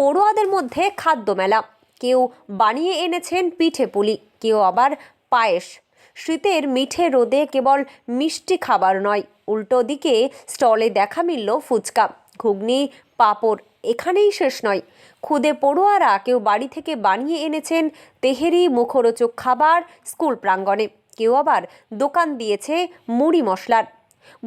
পড়ুয়াদের মধ্যে খাদ্য মেলা। কেউ বানিয়ে এনেছেন পিঠে পুলি, কেউ আবার পায়েস। শীতের মিঠে রোদে কেবল মিষ্টি খাবার নয়, উল্টো দিকে স্টলে দেখা মিলল ফুচকা, ঘুগনি, পাঁপড়, এখানেই শেষ নয়। খুদে পড়ুয়ারা কেউ বাড়ি থেকে বানিয়ে এনেছেন তেহেরি মুখরোচক খাবার স্কুল প্রাঙ্গণে, কেউ আবার দোকান দিয়েছে মুড়ি মশলার।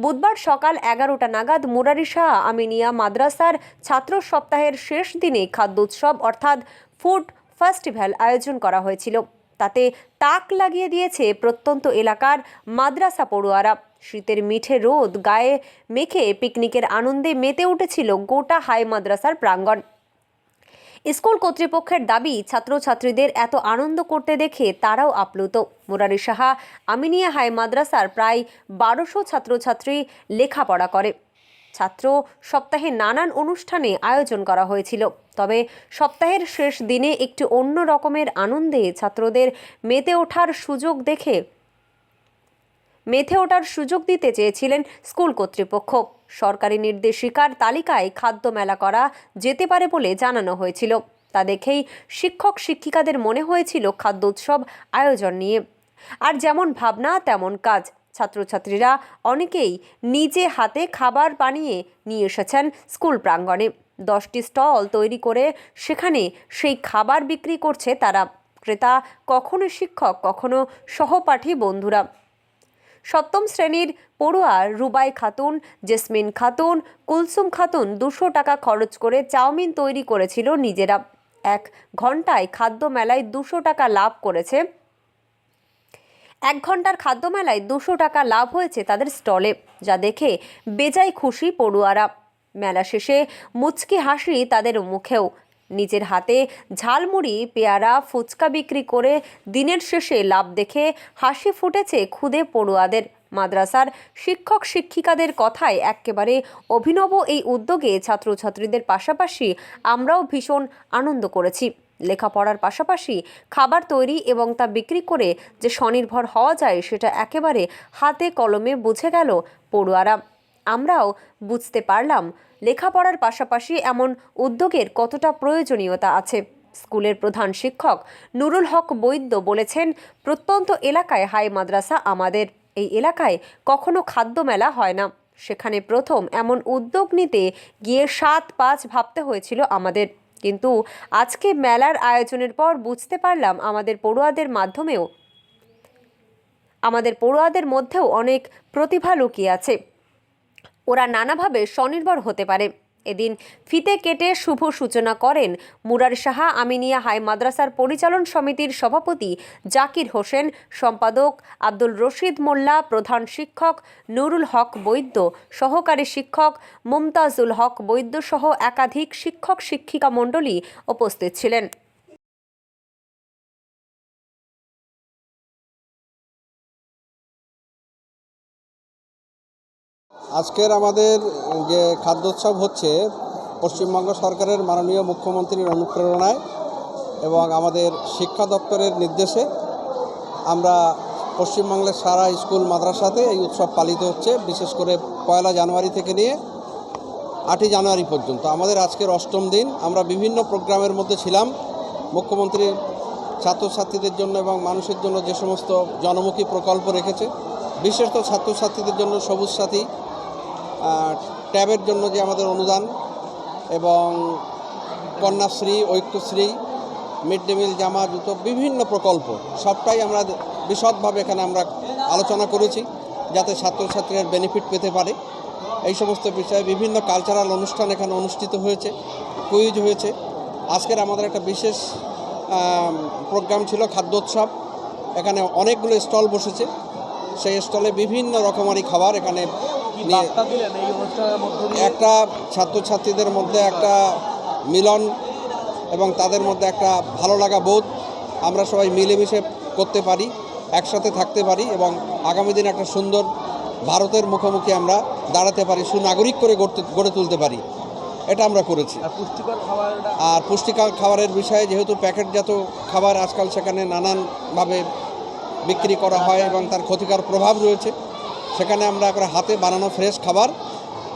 বুধবার সকাল এগারোটা নাগাদ মুরারি শাহ আমিনিয়া মাদ্রাসার ছাত্র সপ্তাহের শেষ দিনে খাদ্য উৎসব, অর্থাৎ ফুড ফেস্টিভ্যাল আয়োজন করা হয়েছিল। তাতে তাক লাগিয়ে দিয়েছে প্রত্যন্ত এলাকার মাদ্রাসা পড়ুয়ারা। শীতের মিঠে রোদ গায়ে মেখে পিকনিকের আনন্দে মেতে উঠেছিল গোটা হাই মাদ্রাসার প্রাঙ্গণ। স্কুল কর্তৃপক্ষের দাবি, ছাত্রছাত্রীদের এত আনন্দ করতে দেখে তারাও আপ্লুত। মুরারি সাহা, আমিনিয়া হাই মাদ্রাসার প্রায় বারোশো ছাত্রছাত্রী লেখাপড়া করে। ছাত্র সপ্তাহে নানান অনুষ্ঠানে আয়োজন করা হয়েছিল। তবে সপ্তাহের শেষ দিনে একটি অন্য রকমের আনন্দে ছাত্রদের মেতে ওঠার সুযোগ দেখে মেথে ওঠার সুযোগ দিতে চেয়েছিলেন স্কুল কর্তৃপক্ষ। সরকারি নির্দেশিকার তালিকায় খাদ্য মেলা করা যেতে পারে বলে জানানো হয়েছিল। তা দেখেই শিক্ষক শিক্ষিকাদের মনে হয়েছিল খাদ্য উৎসব আয়োজন নিয়ে। আর যেমন ভাবনা, তেমন কাজ। ছাত্রছাত্রীরা অনেকেই নিজে হাতে খাবার বানিয়ে নিয়ে এসেছেন স্কুল প্রাঙ্গণে। দশটি স্টল তৈরি করে সেখানে সেই খাবার বিক্রি করছে তারা। ক্রেতা, কখনো শিক্ষক, কখনো সহপাঠী বন্ধুরা। সপ্তম শ্রেণির পড়ুয়া রুবাই খাতুন, জেসমিন খাতুন, কুলসুম খাতুন দুশো টাকা খরচ করে চাউমিন তৈরি করেছিল নিজেরা। এক ঘন্টায় খাদ্য মেলায় দুশো টাকা লাভ করেছে। এক ঘণ্টার খাদ্য মেলায় দুশো টাকা লাভ হয়েছে তাদের স্টলে, যা দেখে বেজায় খুশি পড়ুয়ারা। মেলা শেষে মুচকি হাসি তাদের মুখেও। নিজের হাতে ঝালমুড়ি, পেয়ারা, ফুচকা বিক্রি করে দিনের শেষে লাভ দেখে হাসি ফুটেছে খুদে পড়ুয়াদের। মাদ্রাসার শিক্ষক শিক্ষিকাদের কথায় একেবারে অভিনব এই উদ্যোগে ছাত্রছাত্রীদের পাশাপাশি আমরাও ভীষণ আনন্দ করেছি। লেখাপড়ার পাশাপাশি খাবার তৈরি এবং তা বিক্রি করে যে স্বনির্ভর হওয়া যায় সেটা একেবারে হাতে কলমে বুঝে গেল পড়ুয়ারা। আমরাও বুঝতে পারলাম। লেখাপড়ার পাশাপাশি এমন উদ্যোগের কতটা প্রয়োজনীয়তা আছে? স্কুলের প্রধান শিক্ষক নুরুল হক বৈদ্য বলেছেন, প্রত্যন্ত এলাকায় হাই মাদ্রাসা আমাদের। এই এলাকায় কখনো খাদ্য মেলা হয় না। সেখানে প্রথম এমন উদ্যোগ নিতে গিয়ে সাত পাঁচ ভাবতে হয়েছিল আমাদের। কিন্তু আজকে মেলার আয়োজনের পর বুঝতে পারলাম আমাদের পড়ুয়াদের মাধ্যমেও, আমাদের পড়ুয়াদের মধ্যেও অনেক প্রতিভা লুকিয়ে আছে। ওরা নানাভাবে স্বনির্ভর হতে পারে। এদিন ফিতে কেটে শুভ সূচনা করেন মুরার সাহা আমিনিয়া হাই মাদ্রাসার পরিচালন সমিতির সভাপতি জাকির হোসেন, সম্পাদক আব্দুল রশিদ মোল্লা, প্রধান শিক্ষক নুরুল হক বৈদ্য, সহকারী শিক্ষক মুমতাজুল হক বৈদ্য সহ একাধিক শিক্ষক শিক্ষিকা মণ্ডলী উপস্থিত ছিলেন। আজকের আমাদের যে খাদ্যোৎসব হচ্ছে, পশ্চিমবঙ্গ সরকারের মাননীয় মুখ্যমন্ত্রীর অনুপ্রেরণায় এবং আমাদের শিক্ষা দপ্তরের নির্দেশে আমরা পশ্চিমবাংলের সারা স্কুল, মাদ্রাসাতে এই উৎসব পালিত হচ্ছে, বিশেষ করে পয়লা জানুয়ারি থেকে নিয়ে আটই জানুয়ারি পর্যন্ত। আমাদের আজকের অষ্টম দিন, আমরা বিভিন্ন প্রোগ্রামের মধ্যে ছিলাম। মুখ্যমন্ত্রী ছাত্রছাত্রীদের জন্য এবং মানুষের জন্য যে সমস্ত জনমুখী প্রকল্প রেখেছে বিশেষত ছাত্রছাত্রীদের জন্য সবুজ সাথী ট্যাবের জন্য যে আমাদের অনুদান এবং Kanyashree, Aikyashree, mid day meal, জামা, জুতো, বিভিন্ন প্রকল্প, সবটাই আমরা বিশদভাবে এখানে আমরা আলোচনা করেছি যাতে ছাত্রছাত্রীরা বেনিফিট পেতে পারে। এই সমস্ত বিষয়ে বিভিন্ন কালচারাল অনুষ্ঠান এখানে অনুষ্ঠিত হয়েছে কুইজ হয়েছে। আজকের আমাদের একটা বিশেষ প্রোগ্রাম ছিল খাদ্যোৎসব। এখানে অনেকগুলো স্টল বসেছে। সেই স্টলে বিভিন্ন রকমারি খাবার এখানে একটা ছাত্রছাত্রীদের মধ্যে একটা মিলন এবং তাদের মধ্যে একটা ভালো লাগা বোধ আমরা সবাই মিলেমিশে করতে পারি একসাথে থাকতে পারি এবং আগামী দিনে একটা সুন্দর ভারতের মুখোমুখি আমরা দাঁড়াতে পারি সুনাগরিক করে গড়তে গড়ে তুলতে পারি। এটা আমরা করেছি। আর পুষ্টিকর আর পুষ্টিকর খাবারের বিষয়ে যেহেতু প্যাকেটজাত খাবার আজকাল সেখানে নানানভাবে বিক্রি করা হয় এবং তার ক্ষতিকর প্রভাব রয়েছে সেখানে আমরা করে হাতে বানানো ফ্রেশ খাবার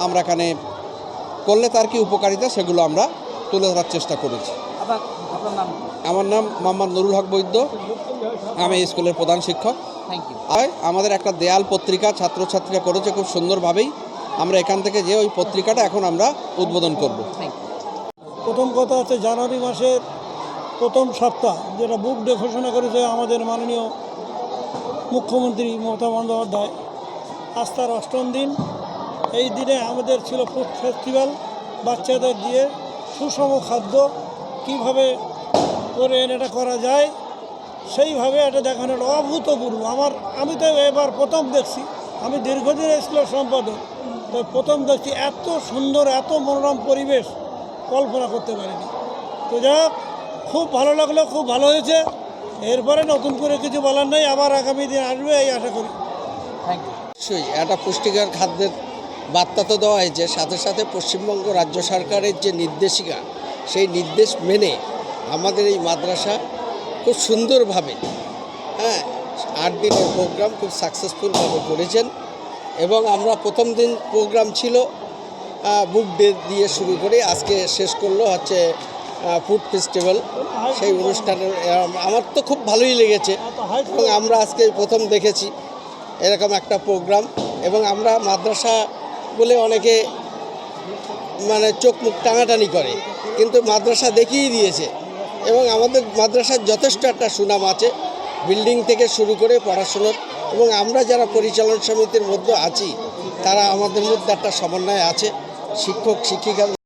আমরা এখানে করলে তার কি উপকারিতা সেগুলো আমরা তুলে ধরার চেষ্টা করেছি। নাম? আমার নাম মোহাম্মদ নুরুল হক বৈদ্য। আমি এই স্কুলের প্রধান শিক্ষক। থ্যাংক আর আমাদের একটা দেয়াল পত্রিকা ছাত্রছাত্রীরা করেছে খুব সুন্দরভাবেই। আমরা এখান থেকে যে ওই পত্রিকাটা এখন আমরা উদ্বোধন করব। প্রথম কথা হচ্ছে জানুয়ারি মাসের প্রথম সপ্তাহ যেটা বুক ডে ঘোষণা করেছে আমাদের মাননীয় মুখ্যমন্ত্রী মমতা বন্দ্যোপাধ্যায়। আজ তার অষ্টম দিন। এই দিনে আমাদের ছিল ফুড ফেস্টিভ্যাল বাচ্চাদের দিয়ে সুষম খাদ্য কীভাবে করে এটা করা যায় সেইভাবে এটা দেখানোর অভূতপূর্ব। আমার আমি তো এবার প্রথম দেখছি আমি দীর্ঘদিন স্কুলের সম্পাদক তো প্রথম দেখছি এত সুন্দর এত মনোরম পরিবেশ কল্পনা করতে পারিনি। তো যাই হোক, খুব ভালো লাগল খুব ভালো হয়েছে। এরপরে নতুন করে কিছু বলার নেই আবার আগামী দিন আসবে এই আশা করি। অবশ্যই একটা পুষ্টিকর খাদ্যের বার্তা তো দেওয়া হয়েছে। সাথে সাথে পশ্চিমবঙ্গ রাজ্য সরকারের যে নির্দেশিকা, সেই নির্দেশ মেনে আমাদের এই মাদ্রাসা খুব সুন্দরভাবে হ্যাঁ আট দিনের প্রোগ্রাম খুব সাকসেসফুলভাবে করেছেন এবং আমরা প্রথম দিন প্রোগ্রাম ছিল বুক ডে দিয়ে শুরু করে আজকে শেষ করল হচ্ছে ফুড ফেস্টিভ্যাল সেই অনুষ্ঠানের আমার তো খুব ভালোই লেগেছে এবং আমরা আজকে প্রথম দেখেছি। এরকম একটা প্রোগ্রাম এবং আমরা মাদ্রাসা বলে অনেকে মানে চোখ মুখ টানাটানি করে, কিন্তু মাদ্রাসা দেখিয়ে দিয়েছে এবং আমাদের মাদ্রাসার যথেষ্ট একটা সুনাম আছে, বিল্ডিং থেকে শুরু করে পড়াশুনোর এবং আমরা যারা পরিচালন সমিতির মধ্যে আছি, তারা আমাদের মধ্যে একটা সমন্বয় আছে, শিক্ষক, শিক্ষিকা